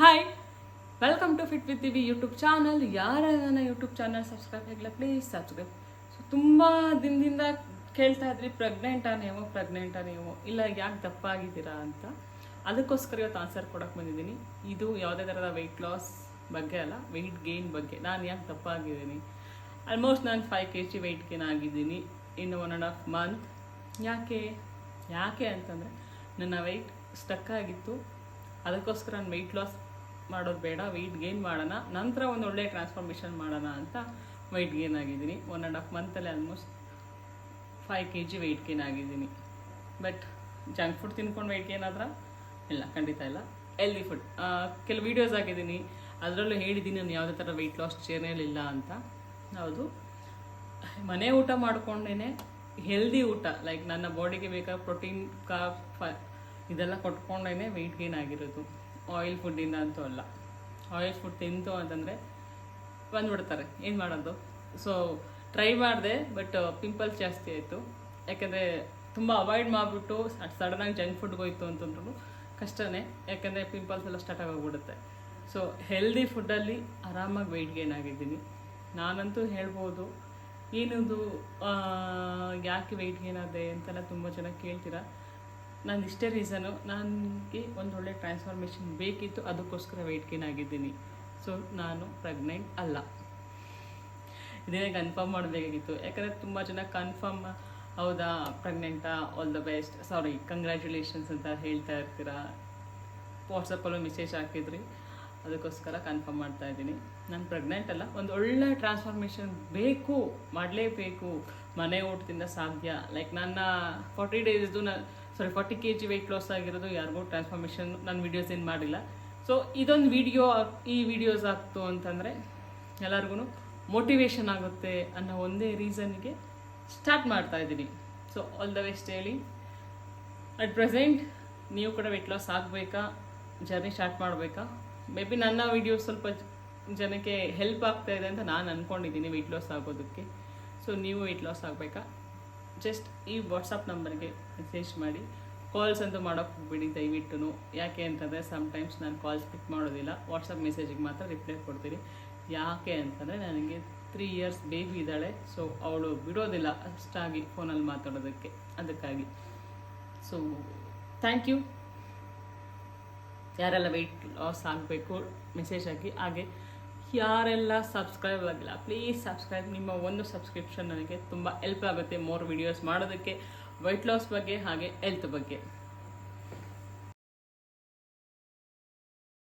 Hi welcome to fit with Divi YouTube channel ಯಾರ ನನ್ನ YouTube channel subscribe ಆಗಿಲ್ಲ please subscribe so ತುಂಬ ದಿನದಿಂದ ಕೇಳ್ತಾ ಇದ್ರಿ ಪ್ರೆಗ್ನೆಂಟಾ ನೀವು ಪ್ರೆಗ್ನೆಂಟಾ ನೀವು ಇಲ್ಲ ಯಾಕೆ ದಪ್ಪ ಆಗಿದ್ದೀರಾ ಅಂತ. ಅದಕ್ಕೋಸ್ಕರ ಇವತ್ತು ಆನ್ಸರ್ ಕೊಡೋಕೆ ಬಂದಿದ್ದೀನಿ. ಇದು ಯಾವುದೇ ಥರದ ವೆಯ್ಟ್ ಲಾಸ್ ಬಗ್ಗೆ ಅಲ್ಲ ವೆಯ್ಟ್ ಗೇನ್ ಬಗ್ಗೆ. ನಾನು ಯಾಕೆ ದಪ್ಪ ಆಗಿದ್ದೀನಿ? ಆಲ್ಮೋಸ್ಟ್ ನಾನು five K G weight gain ಆಗಿದ್ದೀನಿ ಇನ್ನು ಒನ್ ಆ್ಯಂಡ್ ಹಾಫ್ ಮಂತ್ ಯಾಕೆ? ಯಾಕೆ ಅಂತಂದರೆ, ನನ್ನ ವೆಯ್ಟ್ ಸ್ಟಕ್ ಆಗಿತ್ತು. ಅದಕ್ಕೋಸ್ಕರ ನಾನು ವೆಯ್ಟ್ ಲಾಸ್ ಮಾಡೋದು ಬೇಡ ವೆಯ್ಟ್ ಗೇನ್ ಮಾಡೋಣ, ನಂತರ ಒಂದು ಒಳ್ಳೆ ಟ್ರಾನ್ಸ್ಫಾರ್ಮೇಷನ್ ಮಾಡೋಣ ಅಂತ ವೆಯ್ಟ್ ಗೇನ್ ಆಗಿದ್ದೀನಿ. One and half ಮಂತಲ್ಲಿ almost five K G weight gain ಆಗಿದ್ದೀನಿ. ಬಟ್ ಜಂಕ್ ಫುಡ್ ತಿನ್ಕೊಂಡು ವೆಯ್ಟ್ ಗೇನ್ ಆದ್ರೆ? ಇಲ್ಲ, ಖಂಡಿತ ಇಲ್ಲ. ಹೆಲ್ದಿ ಫುಡ್ ಕೆಲವು ವೀಡಿಯೋಸ್ ಹಾಕಿದ್ದೀನಿ. ಅದರಲ್ಲೂ ಹೇಳಿದ್ದೀನಿ ನಾನು ಯಾವುದೇ ಥರ ವೆಯ್ಟ್ ಲಾಸ್ ಇಲ್ಲ ಅಂತ. ಹೌದು. ಮನೆ ಊಟ ಮಾಡಿಕೊಂಡೇ ಹೆಲ್ದಿ ಊಟ ಲೈಕ್ ನನ್ನ ಬಾಡಿಗೆ ಬೇಕಾದ ಪ್ರೋಟೀನ್ ಕಾಫ್ ಇದೆಲ್ಲ ಕೊಟ್ಕೊಂಡೇ ವೆಯ್ಟ್ ಗೇನ್ ಆಗಿರೋದು. ಆಯಿಲ್ ಫುಡ್ಡಿಂದ ಅಂತೂ ಅಲ್ಲ. ಆಯಿಲ್ ಫುಡ್ ತಿಂತು ಅಂತಂದರೆ ಬಂದುಬಿಡ್ತಾರೆ. ಏನು ಮಾಡೋದು? ಸೊ ಟ್ರೈ ಮಾಡಿದೆ ಬಟ್ ಪಿಂಪಲ್ಸ್ ಜಾಸ್ತಿ ಆಯಿತು. ಯಾಕೆಂದರೆ ತುಂಬ ಅವಾಯ್ಡ್ ಮಾಡಿಬಿಟ್ಟು ಸಡನ್ನಾಗಿ ಜಂಕ್ ಫುಡ್ಗೆ ಹೋಯ್ತು ಅಂತಂದ್ರೂ ಕಷ್ಟನೇ. ಯಾಕೆಂದರೆ ಪಿಂಪಲ್ಸ್ ಎಲ್ಲ ಸ್ಟಾರ್ಟ್ ಆಗೋಗ್ಬಿಡುತ್ತೆ. ಸೊ ಹೆಲ್ದಿ ಫುಡ್ಡಲ್ಲಿ ಆರಾಮಾಗಿ ವೆಯ್ಟ್ ಗೇನ್ ಆಗಿದ್ದೀನಿ. ನಾನಂತೂ ಹೇಳ್ಬೋದು, ಏನದು ಯಾಕೆ ವೆಯ್ಟ್ ಗೇನ್ ಆದೆ? ಅಂತೆಲ್ಲ ತುಂಬ ಜನ ಕೇಳ್ತೀರಾ. ನಾನು ಇಷ್ಟೇ ರೀಸನು ನನಗೆ ಒಂದು ಒಳ್ಳೆ ಟ್ರಾನ್ಸ್ಫಾರ್ಮೇಷನ್ ಬೇಕಿತ್ತು, ಅದಕ್ಕೋಸ್ಕರ ವೆಯ್ಟ್ ಗೇನ್ ಆಗಿದ್ದೀನಿ. ಸೊ ನಾನು ಪ್ರೆಗ್ನೆಂಟ್ ಅಲ್ಲ. ಇದನ್ನೇ ಕನ್ಫರ್ಮ್ ಮಾಡಬೇಕಾಗಿತ್ತು. ಯಾಕಂದರೆ ತುಂಬ ಜನ ಕನ್ಫರ್ಮ್ ಹೌದಾ ಪ್ರೆಗ್ನೆಂಟಾ all the best sorry congratulations ಅಂತ ಹೇಳ್ತಾ ಇರ್ತೀರಾ? ವಾಟ್ಸಪ್ಪಲ್ಲೂ ಮೆಸೇಜ್ ಹಾಕಿದ್ರಿ. ಅದಕ್ಕೋಸ್ಕರ ಕನ್ಫರ್ಮ್ ಮಾಡ್ತಾ ಇದ್ದೀನಿ. ನಾನು ಪ್ರೆಗ್ನೆಂಟ್ ಅಲ್ಲ. ಒಂದು ಒಳ್ಳೆ ಟ್ರಾನ್ಸ್ಫಾರ್ಮೇಷನ್ ಬೇಕು, ಮಾಡಲೇಬೇಕು. ಮನೆ ಊಟದಿಂದ ಸಾಧ್ಯ. ಲೈಕ್ ನನ್ನ ಫಾರ್ಟಿ ಡೇಸ್ದು ನಾನು sorry forty K G weight loss ಆಗಿರೋದು ಯಾರಿಗೂ ಟ್ರಾನ್ಸ್ಫಾರ್ಮೇಷನ್ ನಾನು ವೀಡಿಯೋಸ್ ಏನು ಮಾಡಿಲ್ಲ. ಸೊ ಇದೊಂದು ವಿಡಿಯೋ ಈ ವಿಡಿಯೋಸ್ ಆಗ್ತು ಅಂತಂದರೆ ಎಲ್ಲರಿಗೂ ಮೋಟಿವೇಶನ್ ಆಗುತ್ತೆ ಅನ್ನೋ ಒಂದೇ ರೀಸನ್ಗೆ ಸ್ಟಾರ್ಟ್ ಮಾಡ್ತಾ ಇದ್ದೀನಿ. ಸೊ ಆಲ್ ದ ಬೆಸ್ಟ್ ಹೇಳಿ. ಅಟ್ ಪ್ರೆಸೆಂಟ್ ನೀವು ಕೂಡ ವೆಯ್ಟ್ ಲಾಸ್ ಆಗಬೇಕಾ? ಜರ್ನಿ ಸ್ಟಾರ್ಟ್ ಮಾಡಬೇಕಾ? ಮೇ ಬಿ ನನ್ನ ವಿಡಿಯೋ ಸ್ವಲ್ಪ ಜನಕ್ಕೆ ಹೆಲ್ಪ್ ಆಗ್ತಾ ಇದೆ ಅಂತ ನಾನು ಅಂದ್ಕೊಂಡಿದ್ದೀನಿ ವೆಯ್ಟ್ ಲಾಸ್ ಆಗೋದಕ್ಕೆ. ಸೊ ನೀವು ವೆಯ್ಟ್ ಲಾಸ್ ಆಗಬೇಕಾ? ಜಸ್ಟ್ ಈ ವಾಟ್ಸಪ್ ನಂಬರ್ಗೆ ಮೆಸೇಜ್ ಮಾಡಿ ಕಾಲ್ಸ್ ಅಂತೂ ಮಾಡೋಕ್ಕೆ ಹೋಗ್ಬಿಡಿ ದಯವಿಟ್ಟು. ಯಾಕೆ ಅಂತಂದರೆ ಸಮ್ಟೈಮ್ಸ್ ನಾನು ಕಾಲ್ಸ್ ಪಿಕ್ ಮಾಡೋದಿಲ್ಲ. ವಾಟ್ಸಪ್ ಮೆಸೇಜಿಗೆ ಮಾತ್ರ ರಿಪ್ಲೈ ಕೊಡ್ತೀನಿ. ಯಾಕೆ ಅಂತಂದರೆ ನನಗೆ ತ್ರೀ ಇಯರ್ಸ್ ಬೇಬಿ ಇದ್ದಾಳೆ ಸೊ ಅವಳು ಬಿಡೋದಿಲ್ಲ ಅಷ್ಟಾಗಿ ಫೋನಲ್ಲಿ ಮಾತಾಡೋದಕ್ಕೆ. ಅದಕ್ಕಾಗಿ. ಸೊ ಥ್ಯಾಂಕ್ ಯು ಯಾರೆಲ್ಲ ವೆಯ್ಟ್ ಲಾಸ್ ಆಗಬೇಕು ಮೆಸೇಜ್ ಹಾಕಿ. ಹಾಗೆ ಯಾರೆಲ್ಲ ಸಬ್ಸ್ಕ್ರೈಬ್ ಆಗಿಲ್ಲ ಪ್ಲೀಸ್ ಸಬ್ಸ್ಕ್ರೈಬ್ ನಿಮ್ಮ ಒಂದು ಸಬ್ಸ್ಕ್ರಿಪ್ಷನ್ ನನಗೆ ತುಂಬ ಹೆಲ್ಪ್ ಆಗುತ್ತೆ ಮೋರ್ ವಿಡಿಯೋಸ್ ಮಾಡೋದಕ್ಕೆ ವೆಯ್ಟ್ ಲಾಸ್ ಬಗ್ಗೆ, ಹಾಗೆ ಹೆಲ್ತ್ ಬಗ್ಗೆ.